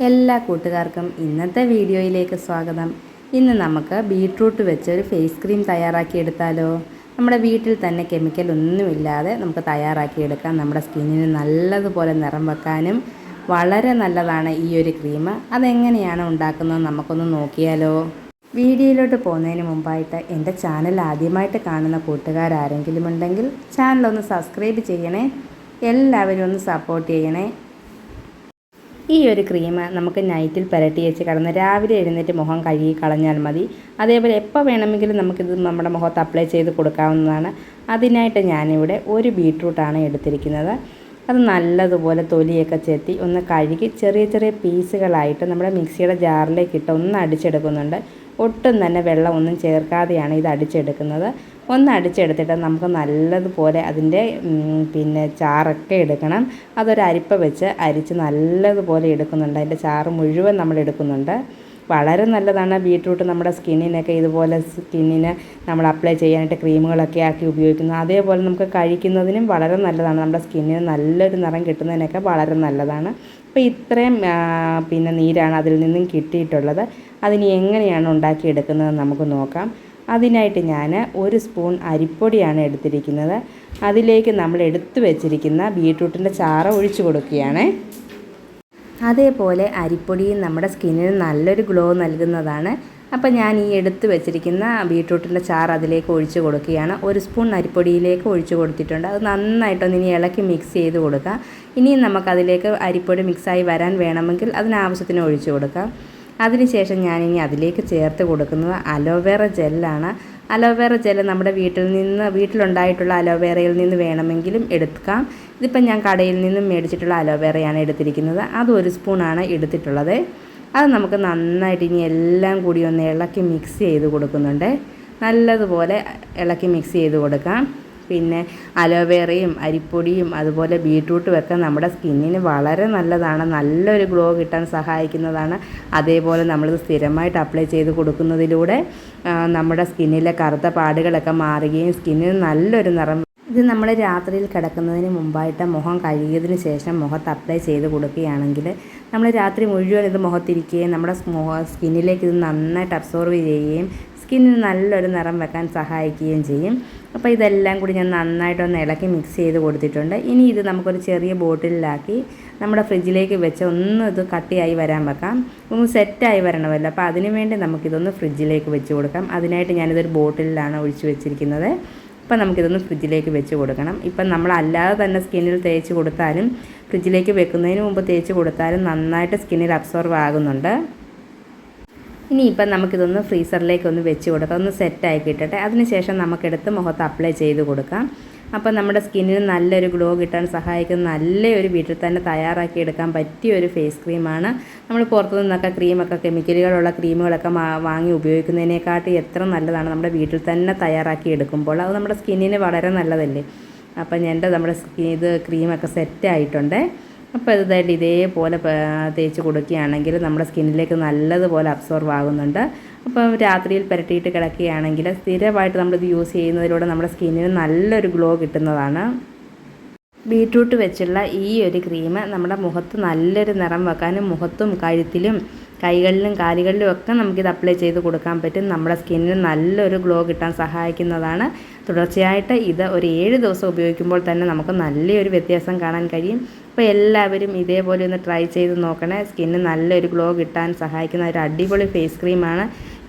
എല്ലാ കൂട്ടുകാർക്കും ഇന്നത്തെ വീഡിയോയിലേക്ക് സ്വാഗതം. ഇന്ന് നമുക്ക് ബീട്രൂട്ട് വെച്ച് ഒരു ഫേസ് ക്രീം തയ്യാറാക്കി എടുത്താലോ? നമ്മുടെ വീട്ടിൽ തന്നെ കെമിക്കൽ ഒന്നുമില്ലാതെ നമുക്ക് തയ്യാറാക്കിയെടുക്കാം നമ്മുടെ സ്കിന്നിന് നല്ലതുപോലെ നിറം വെക്കാനും വളരെ നല്ലതാണ് ഈ ഒരു ക്രീം. അതെങ്ങനെയാണ് ഉണ്ടാക്കുന്നത് നമുക്കൊന്ന് നോക്കിയാലോ? വീഡിയോയിലോട്ട് പോകുന്നതിന് മുമ്പായിട്ട് എന്റെ ചാനൽ ആദ്യമായിട്ട് കാണുന്ന കൂട്ടുകാരാരെങ്കിലും ഉണ്ടെങ്കിൽ ചാനലൊന്ന് സബ്സ്ക്രൈബ് ചെയ്യണേ. എല്ലാവരും ഒന്ന് സപ്പോർട്ട് ചെയ്യണേ. ഈ ഒരു ക്രീം നമുക്ക് നൈറ്റിൽ പുരട്ടി വെച്ച് കിടന്ന് രാവിലെ എഴുന്നേറ്റ് മുഖം കഴുകി കളഞ്ഞാൽ മതി. അതേപോലെ എപ്പോൾ വേണമെങ്കിലും നമുക്കിത് നമ്മുടെ മുഖത്ത് അപ്ലൈ ചെയ്ത് കൊടുക്കാവുന്നതാണ്. അതിനായിട്ട് ഞാനിവിടെ ഒരു ബീട്രൂട്ടാണ് എടുത്തിരിക്കുന്നത്. അത് നല്ലതുപോലെ തൊലിയൊക്കെ ചെത്തി ഒന്ന് കഴുകി ചെറിയ ചെറിയ പീസുകളായിട്ട് നമ്മുടെ മിക്സിയുടെ ജാറിലേക്ക് ഇട്ട് ഒന്ന് അടിച്ചെടുക്കുന്നുണ്ട്. ഒട്ടും തന്നെ വെള്ളം ഒന്നും ചേർക്കാതെയാണ് ഇത് അടിച്ചെടുക്കുന്നത്. ഒന്ന് അടിച്ചെടുത്തിട്ട് നമുക്ക് നല്ലതുപോലെ അതിന്റെ പിന്നെ ചാറൊക്കെ എടുക്കണം. അതൊരു അരിപ്പ വെച്ച് അരിച്ച് നല്ലതുപോലെ എടുക്കുന്നുണ്ട്. അതിന്റെ ചാറ് മുഴുവൻ നമ്മൾ എടുക്കുന്നുണ്ട്. വളരെ നല്ലതാണ് ബീട്രൂട്ട് നമ്മുടെ സ്കിന്നിനൊക്കെ ഇതുപോലെ സ്കിന്നിന് നമ്മൾ അപ്ലൈ ചെയ്യാനായിട്ട് ക്രീമുകളൊക്കെ ആക്കി ഉപയോഗിക്കുന്നു. അതേപോലെ നമുക്ക് കഴിക്കുന്നതിനും വളരെ നല്ലതാണ്. നമ്മുടെ സ്കിന്നിന് നല്ലൊരു നിറം കിട്ടുന്നതിനൊക്കെ വളരെ നല്ലതാണ്. അപ്പോൾ ഇത്രയും പിന്നെ നീരാണ് അതിൽ നിന്നും കിട്ടിയിട്ടുള്ളത്. അതിന് എങ്ങനെയാണ് ഉണ്ടാക്കിയെടുക്കുന്നത് നമുക്ക് നോക്കാം. അതിനായിട്ട് ഞാൻ ഒരു സ്പൂൺ അരിപ്പൊടിയാണ് എടുത്തിരിക്കുന്നത്. അതിലേക്ക് നമ്മൾ എടുത്തു വെച്ചിരിക്കുന്ന ബീട്രൂട്ടിന്റെ ചാറ് ഒഴിച്ചു കൊടുക്കുകയാണ്. അതേപോലെ അരിപ്പൊടിയും നമ്മുടെ സ്കിന്നിന് നല്ലൊരു ഗ്ലോ നൽകുന്നതാണ്. അപ്പോൾ ഞാൻ ഈ എടുത്തു വെച്ചിരിക്കുന്ന ബീട്രൂട്ടിന്റെ ചാറ് അതിലേക്ക് ഒഴിച്ചു കൊടുക്കുകയാണ്. ഒരു സ്പൂൺ അരിപ്പൊടിയിലേക്ക് ഒഴിച്ചു കൊടുത്തിട്ടുണ്ട്. അത് നന്നായിട്ടൊന്ന് ഇനി ഇളക്കി മിക്സ് ചെയ്ത് കൊടുക്കാം. ഇനിയും നമുക്കതിലേക്ക് അരിപ്പൊടി മിക്സായി വരാൻ വേണമെങ്കിൽ അതിനാവശ്യത്തിന് ഒഴിച്ചു കൊടുക്കാം. അതിനുശേഷം ഞാനിനി അതിലേക്ക് ചേർത്ത് കൊടുക്കുന്നത് അലോവേറ ജെല്ലാണ്. അലോവേറ ജെൽ നമ്മുടെ വീട്ടിൽ നിന്ന് വീട്ടിലുണ്ടായിട്ടുള്ള അലോവേറയിൽ നിന്ന് വേണമെങ്കിലും എടുക്കാം. ഇതിപ്പം ഞാൻ കടയിൽ നിന്നും മേടിച്ചിട്ടുള്ള അലോവേറയാണ് എടുത്തിരിക്കുന്നത്. അത് ഒരു സ്പൂണാണ് എടുത്തിട്ടുള്ളത്. അത് നമുക്ക് നന്നായിട്ട് ഇനി എല്ലാം കൂടി ഒന്ന് ഇളക്കി മിക്സ് ചെയ്ത് കൊടുക്കുന്നുണ്ട്. നല്ലതുപോലെ ഇളക്കി മിക്സ് ചെയ്ത് കൊടുക്കാം. പിന്നെ അലോവേറയും അരിപ്പൊടിയും അതുപോലെ ബീട്രൂട്ടും ഒക്കെ നമ്മുടെ സ്കിന്നിന് വളരെ നല്ലതാണ്. നല്ലൊരു ഗ്ലോ കിട്ടാൻ സഹായിക്കുന്നതാണ്. അതേപോലെ നമ്മളിത് സ്ഥിരമായിട്ട് അപ്ലൈ ചെയ്ത് കൊടുക്കുന്നതിലൂടെ നമ്മുടെ സ്കിന്നിലെ കറുത്ത പാടുകളൊക്കെ മാറുകയും സ്കിന്നിന് നല്ലൊരു നിറം ഇത് നമ്മൾ രാത്രിയിൽ കിടക്കുന്നതിന് മുമ്പായിട്ട് മുഖം കഴുകിയതിന് ശേഷം മുഖത്ത് അപ്ലൈ ചെയ്ത് കൊടുക്കുകയാണെങ്കിൽ നമ്മൾ രാത്രി മുഴുവൻ ഇത് മുഖത്തിരിക്കുകയും നമ്മുടെ മുഖ സ്കിന്നിലേക്ക് ഇത് നന്നായിട്ട് അബ്സോർവ് ചെയ്യുകയും സ്കിന്നിന് നല്ലൊരു നിറം വെക്കാൻ സഹായിക്കുകയും ചെയ്യും. അപ്പോൾ ഇതെല്ലാം കൂടി ഞാൻ നന്നായിട്ടൊന്ന് ഇളക്കി മിക്സ് ചെയ്ത് കൊടുത്തിട്ടുണ്ട്. ഇനി ഇത് നമുക്കൊരു ചെറിയ ബോട്ടിലാക്കി നമ്മുടെ ഫ്രിഡ്ജിലേക്ക് വെച്ച് ഒന്ന് ഇത് കട്ടിയായി വരാൻ വെക്കാം. ഒന്ന് സെറ്റായി വരണമല്ലോ. അപ്പോൾ അതിനു വേണ്ടി നമുക്കിതൊന്ന് ഫ്രിഡ്ജിലേക്ക് വെച്ച് കൊടുക്കാം. അതിനായിട്ട് ഞാനിതൊരു ബോട്ടിലാണ് ഒഴിച്ച് വെച്ചിരിക്കുന്നത്. ഇപ്പം നമുക്കിതൊന്ന് ഫ്രിഡ്ജിലേക്ക് വെച്ച് കൊടുക്കണം. ഇപ്പം നമ്മൾ അല്ലാതെ തന്നെ സ്കിന്നിൽ തേച്ച് കൊടുത്താലും ഫ്രിഡ്ജിലേക്ക് വെക്കുന്നതിന് മുമ്പ് തേച്ച് കൊടുത്താലും നന്നായിട്ട് സ്കിന്നിൽ അബ്സോർവ് ആകുന്നുണ്ട്. ഇനിയിപ്പം നമുക്കിതൊന്ന് ഫ്രീസറിലേക്ക് ഒന്ന് വെച്ച് കൊടുക്കാം. ഒന്ന് സെറ്റായി കിട്ടട്ടെ അതിനുശേഷം നമുക്കെടുത്ത് മുഖത്ത് അപ്ലൈ ചെയ്ത് കൊടുക്കാം. അപ്പം നമ്മുടെ സ്കിന്നിന് നല്ലൊരു ഗ്ലോ കിട്ടാൻ സഹായിക്കുന്ന നല്ലൊരു വീട്ടിൽ തന്നെ തയ്യാറാക്കി എടുക്കാൻ പറ്റിയ ഒരു ഫേസ് ക്രീമാണ്. നമ്മൾ പുറത്തു നിന്നൊക്കെ ക്രീമൊക്കെ കെമിക്കലുകളുള്ള ക്രീമുകളൊക്കെ വാങ്ങി ഉപയോഗിക്കുന്നതിനെക്കാട്ടി എത്ര നല്ലതാണ് നമ്മുടെ വീട്ടിൽ തന്നെ തയ്യാറാക്കി എടുക്കുമ്പോൾ. അത് നമ്മുടെ സ്കിന്നിന് വളരെ നല്ലതല്ലേ? അപ്പം എന്റെ നമ്മുടെ ഇത് ക്രീമൊക്കെ സെറ്റായിട്ടുണ്ട്. അപ്പോൾ ഇതായിട്ട് ഇതേപോലെ തേച്ച് കൊടുക്കുകയാണെങ്കിൽ നമ്മുടെ സ്കിന്നിലേക്ക് നല്ലതുപോലെ അബ്സോർവ് ആകുന്നുണ്ട്. അപ്പോൾ രാത്രിയിൽ പുരട്ടിയിട്ട് കിടക്കുകയാണെങ്കിൽ സ്ഥിരമായിട്ട് നമ്മളിത് യൂസ് ചെയ്യുന്നതിലൂടെ നമ്മുടെ സ്കിന്നിന് നല്ലൊരു ഗ്ലോ കിട്ടുന്നതാണ്. ബീട്രൂട്ട് വെച്ചുള്ള ഈ ഒരു ക്രീം നമ്മുടെ മുഖത്ത് നല്ലൊരു നിറം വെക്കാനും മുഖത്തും കഴുത്തിലും കൈകളിലും കാലുകളിലും ഒക്കെ നമുക്കിത് അപ്ലൈ ചെയ്ത് കൊടുക്കാൻ പറ്റും. നമ്മുടെ സ്കിന്നിന് നല്ലൊരു ഗ്ലോ കിട്ടാൻ സഹായിക്കുന്നതാണ്. തുടർച്ചയായിട്ട് ഇത് ഒരു ഏഴ് ദിവസം ഉപയോഗിക്കുമ്പോൾ തന്നെ നമുക്ക് നല്ലൊരു വ്യത്യാസം കാണാൻ കഴിയും. അപ്പോൾ എല്ലാവരും ഇതേപോലെ ഒന്ന് ട്രൈ ചെയ്ത് നോക്കണേ. സ്കിന്നിന് നല്ലൊരു ഗ്ലോ കിട്ടാൻ സഹായിക്കുന്ന ഒരു അടിപൊളി ഫേസ് ക്രീമാണ്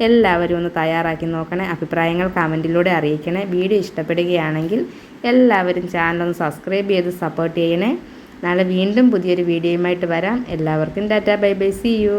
എല്ലാവരും ഒന്ന് തയ്യാറാക്കി നോക്കണേ. അഭിപ്രായങ്ങൾ കമന്റിലൂടെ അറിയിക്കണേ. വീഡിയോ ഇഷ്ടപ്പെടുകയാണെങ്കിൽ എല്ലാവരും ചാനൽ ഒന്ന് സബ്സ്ക്രൈബ് ചെയ്ത് സപ്പോർട്ട് ചെയ്യണേ. നാളെ വീണ്ടും പുതിയൊരു വീഡിയോയുമായിട്ട് വരാം. എല്ലാവർക്കും ഡാറ്റ ബൈ ബൈ. See you